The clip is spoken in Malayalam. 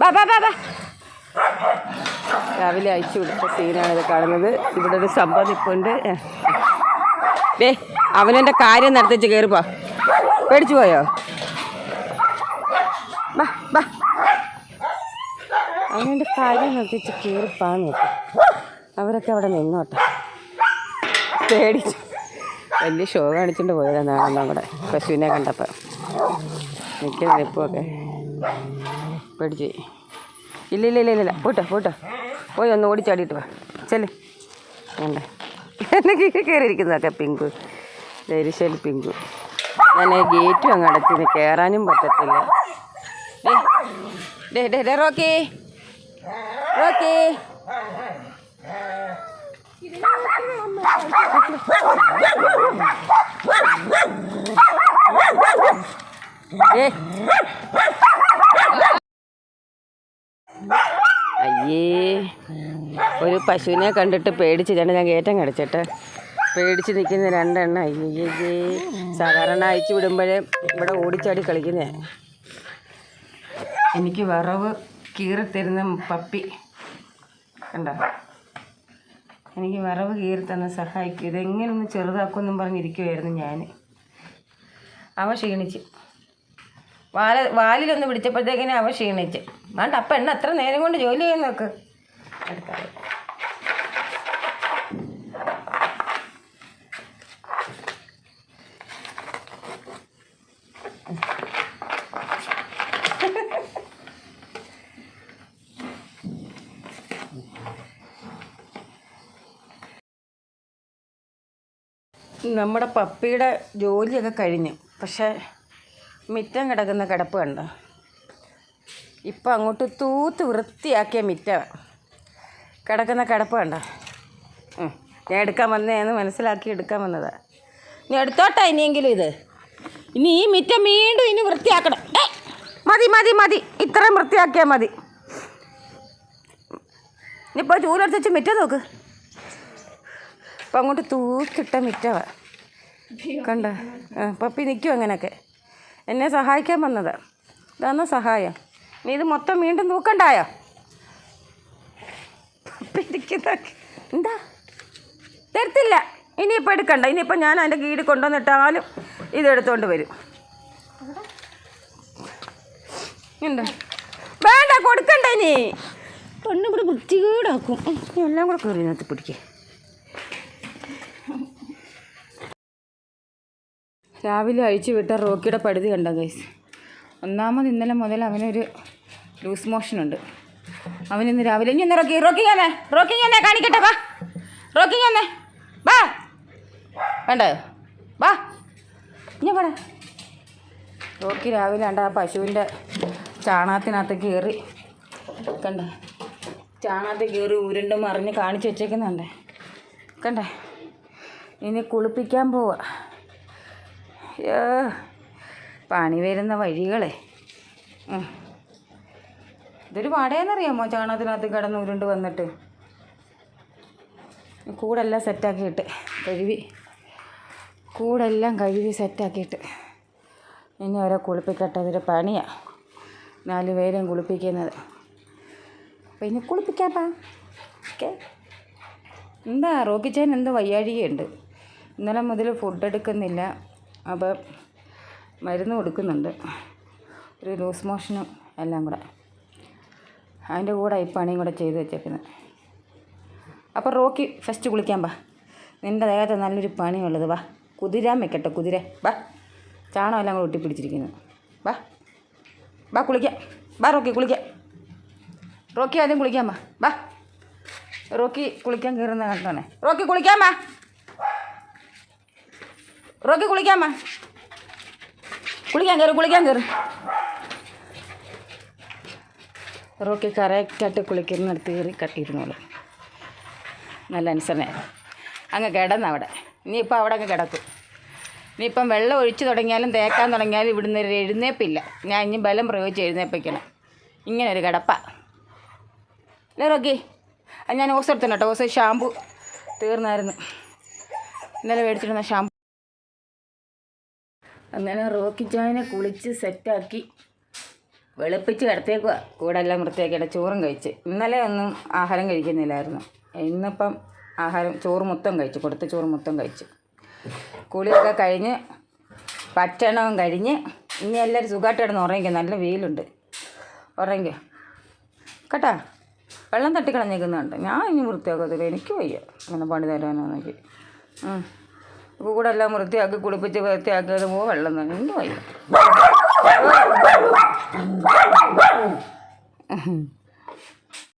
ബാ ബാ ബാ രാവിലെ അയച്ചു വിളിച്ച സീനാണ് ഇത് കാണുന്നത്. ഇവിടെ ഒരു സംഭവം നിൽപ്പുണ്ട് ഡേ അവനെന്റെ കാര്യം നടത്തിച്ച് കയറിപ്പോ പേടിച്ചു പോയോ? അവനെന്റെ കാര്യം നടത്തിച്ച് കയറിപ്പാന്ന് അവരൊക്കെ അവിടെ നിന്നോട്ടെ. പേടിച്ചു. വലിയ ഷോ കാണിച്ചുകൊണ്ട് പോയതാണ് നമ്മുടെ പശുവിനെ കണ്ടപ്പോൾ നിൽക്കുന്ന നിൽപ്പൊക്കെ പേടിച്ച്. ഇല്ല ഇല്ല ഇല്ല ഇല്ല പോട്ടെ പോട്ടെ. പോയി ഒന്ന് ഓടിച്ചാടിയിട്ട് വാ. ചെൽ വേണ്ട? എന്നെ കയറിയിരിക്കുന്നതൊക്കെ പിങ്കു. ധൈര്യശാലി പിങ്കു. ഞാൻ ഗേറ്റും അങ്ങ് അടച്ചിന് കയറാനും പറ്റത്തില്ല. റോക്കി. റോക്കി. ഏ അയ്യേ. ഒരു പശുവിനെ കണ്ടിട്ട് പേടിച്ച് രണ്ട് ഞാൻ കയറ്റം കടിച്ചിട്ട് പേടിച്ച് നിൽക്കുന്ന രണ്ടെണ്ണം. അയ്യേ സാധാരണ അയച്ചു വിടുമ്പോഴേ ഇവിടെ ഓടിച്ചാടി കളിക്കുന്നേ. എനിക്ക് വറവ് കീറിത്തരുന്ന പപ്പി. കണ്ടോ? എനിക്ക് വറവ് കീറി തന്ന സഹായിക്കും. ഇതെങ്ങനെ ഒന്ന് ചെറുതാക്കുമെന്നും പറഞ്ഞിരിക്കുമായിരുന്നു ഞാൻ അവ ക്ഷീണിച്ച്. വാല വാലിലൊന്ന് പിടിച്ചപ്പോഴത്തേക്കിനെ അവ ക്ഷീണിച്ച്. വേണ്ട അപ്പം എണ്ണ അത്ര നേരം കൊണ്ട് ജോലി ചെയ്യുന്നൊക്കെ നമ്മുടെ പപ്പിയുടെ ജോലിയൊക്കെ കഴിഞ്ഞു. പക്ഷേ മിറ്റം കിടക്കുന്ന കിടപ്പ് കണ്ടോ? ഇപ്പം അങ്ങോട്ട് തൂത്ത് വൃത്തിയാക്കിയ മിറ്റ. കിടക്കുന്ന കിടപ്പ് കണ്ടോ. ഞാൻ എടുക്കാൻ വന്നതെന്ന് മനസ്സിലാക്കി എടുക്കാൻ വന്നതാ. നീ എടുത്തോട്ടെ ഇനിയെങ്കിലും ഇത്. ഇനി ഈ മിറ്റം വീണ്ടും ഇനി വൃത്തിയാക്കണം. മതി മതി മതി. ഇത്രയും വൃത്തിയാക്കിയാൽ മതി. ഇനിയിപ്പോൾ ചൂലെടുത്ത് വെച്ച് മിറ്റം നോക്ക്. ഇപ്പം അങ്ങോട്ട് തൂക്കിട്ട മിറ്റവാ. കണ്ട? പപ്പി നിൽക്കും അങ്ങനെയൊക്കെ എന്നെ സഹായിക്കാൻ വന്നത്. ഇതാണ് സഹായം? നീ ഇത് മൊത്തം വീണ്ടും തൂക്കണ്ടായോ പപ്പി ഇരിക്കുന്ന എന്താ? തരത്തില്ല. ഇനിയിപ്പോൾ എടുക്കണ്ട. ഇനിയിപ്പോൾ ഞാൻ അതിന്റെ കീഴിൽ കൊണ്ടുവന്നിട്ടാലും ഇതെടുത്തോണ്ട് വരും. ഉണ്ട് വേണ്ട കൊടുക്കണ്ട ഇനി. കൊണ്ടും കൂടെ വൃത്തികേടാക്കും. എല്ലാം കൂടെ കയറി ഇതിനകത്ത് പിടിക്കേ. രാവിലെ അഴിച്ചു വിട്ട റോക്കിയുടെ പടുതി കണ്ടോ ഗൈസ് ഒന്നാമത് ഇന്നലെ മുതൽ അവനൊരു ലൂസ് മോഷൻ ഉണ്ട്. അവനിന്ന് രാവിലെ ഇനി റോക്കി റോക്കി ഞാനേ റോക്കി തന്നെ കാണിക്കട്ടെ വാ. റോക്കി തന്നെ വാ. വേണ്ട? വാ. ഇനി പോടാ റോക്കി രാവിലെ കണ്ട ആ പശുവിന്റെ ചാണകത്തിനകത്ത് കയറി കണ്ട? ചാണകത്ത് കയറി ഉരുണ്ട് മറിഞ്ഞ് കാണിച്ച് വെച്ചേക്കുന്നുണ്ടേ. കണ്ടേ? ഇനി കുളിപ്പിക്കാൻ പോവാ. പണി വരുന്ന വഴികളെ. ഇതൊരു പാടേന്നറിയാമോ ചാണകത്തിനകത്ത് കിടന്ന് ഉരുണ്ട് വന്നിട്ട്? കൂടെല്ലാം സെറ്റാക്കിയിട്ട് കഴുകി കൂടെല്ലാം കഴുകി സെറ്റാക്കിയിട്ട് ഇനി അവരെ കുളിപ്പിക്കട്ടെ. അതൊരു പണിയാണ് നാല് പേരെയും കുളിപ്പിക്കുന്നത്. അപ്പം ഇനി കുളിപ്പിക്കാപ്പാ. ഓക്കെ. എന്താ റോക്കിച്ചാൻ എന്തോ വയ്യാഴികയുണ്ട്. ഇന്നലെ മുതൽ ഫുഡ് എടുക്കുന്നില്ല. അപ്പോൾ മരുന്ന് കൊടുക്കുന്നുണ്ട്. ഒരു ലൂസ് മോഷനും എല്ലാം കൂടെ. അതിന്റെ കൂടെ ഈ പണിയും കൂടെ ചെയ്ത് വെച്ചേക്കുന്നത്. അപ്പോൾ റോക്കി ഫസ്റ്റ് കുളിക്കാൻ വാ. നിന്റെ ദേഹത്ത് നല്ലൊരു പണിയുള്ളത് വാ. കുതിരാൻ വെക്കട്ടെ കുതിര. വാ. ചാണം എല്ലാം കൂടെ ഒട്ടിപ്പിടിച്ചിരിക്കുന്നു. വാ. വാ കുളിക്കാം. വാ റോക്കി കുളിക്കാം. റോക്കി ആദ്യം കുളിക്കാൻ വാ. വാ. റോക്കി കുളിക്കാൻ കയറുന്ന കണ്ടോണേ റോക്കി കുളിക്കാൻ വാ. റോക്കി കുളിക്കാമ കുളിക്കാൻ കയറി കുളിക്കാൻ കയറി റോക്കി കറക്റ്റായിട്ട് കുളിക്കുന്നിടത്ത് കയറി കട്ടിയിരുന്നോളൂ. നല്ല അനുസരണ അങ്ങ് കിടന്ന് അവിടെ. ഇനിയിപ്പോൾ അവിടെ അങ്ങ് കിടക്കും. ഇനിയിപ്പം വെള്ളം ഒഴിച്ച് തുടങ്ങിയാലും തേക്കാൻ തുടങ്ങിയാലും ഇവിടുന്ന് ഒരു എഴുന്നേപ്പില്ല. ഞാൻ ഇനി ബലം പ്രയോഗിച്ച് എഴുന്നേപ്പിക്കണം. ഇങ്ങനെ ഒരു കിടപ്പ. അല്ലേ റോക്കി? ഞാൻ ഓസ് എടുത്തിട്ടുണ്ട് കേട്ടോ. ഓസ് ഷാമ്പു തീർന്നായിരുന്നു. ഇന്നലെ മേടിച്ചിരുന്ന ഷാമ്പു അങ്ങനെ റോക്കി ചായനെ കുളിച്ച് സെറ്റാക്കി വെളുപ്പിച്ച് കിടത്തേക്കുക കൂടെല്ലാം വൃത്തിയാക്കിയിട്ട് ചോറും കഴിച്ച്. ഇന്നലെ ഒന്നും ആഹാരം കഴിക്കുന്നില്ലായിരുന്നു. ഇന്നിപ്പം ആഹാരം ചോറ് മൊത്തം കഴിച്ചു. കൊടുത്ത ചോറ് മൊത്തം കഴിച്ചു. കുളിയൊക്കെ കഴിഞ്ഞ് ഭക്ഷണവും കഴിഞ്ഞ് ഇനി എല്ലാവരും സുഖമായിട്ട് കിടന്ന് നല്ല വെയിലുണ്ട്. ഉറങ്ങിക്കുക കേട്ടാ? വെള്ളം തട്ടിക്കളഞ്ഞേക്കുന്നുണ്ട് ഞാൻ ഇനി വൃത്തിയാക്കത്തില്ല. എനിക്ക് വയ്യ. അങ്ങനെ പണി തരാനാണെങ്കിൽ. കൂടെ എല്ലാം വൃത്തിയാക്കി കുളിപ്പിച്ച് വൃത്തിയാക്കിയത് പോ വെള്ളം തന്നെ. എനിക്ക് വയ്യ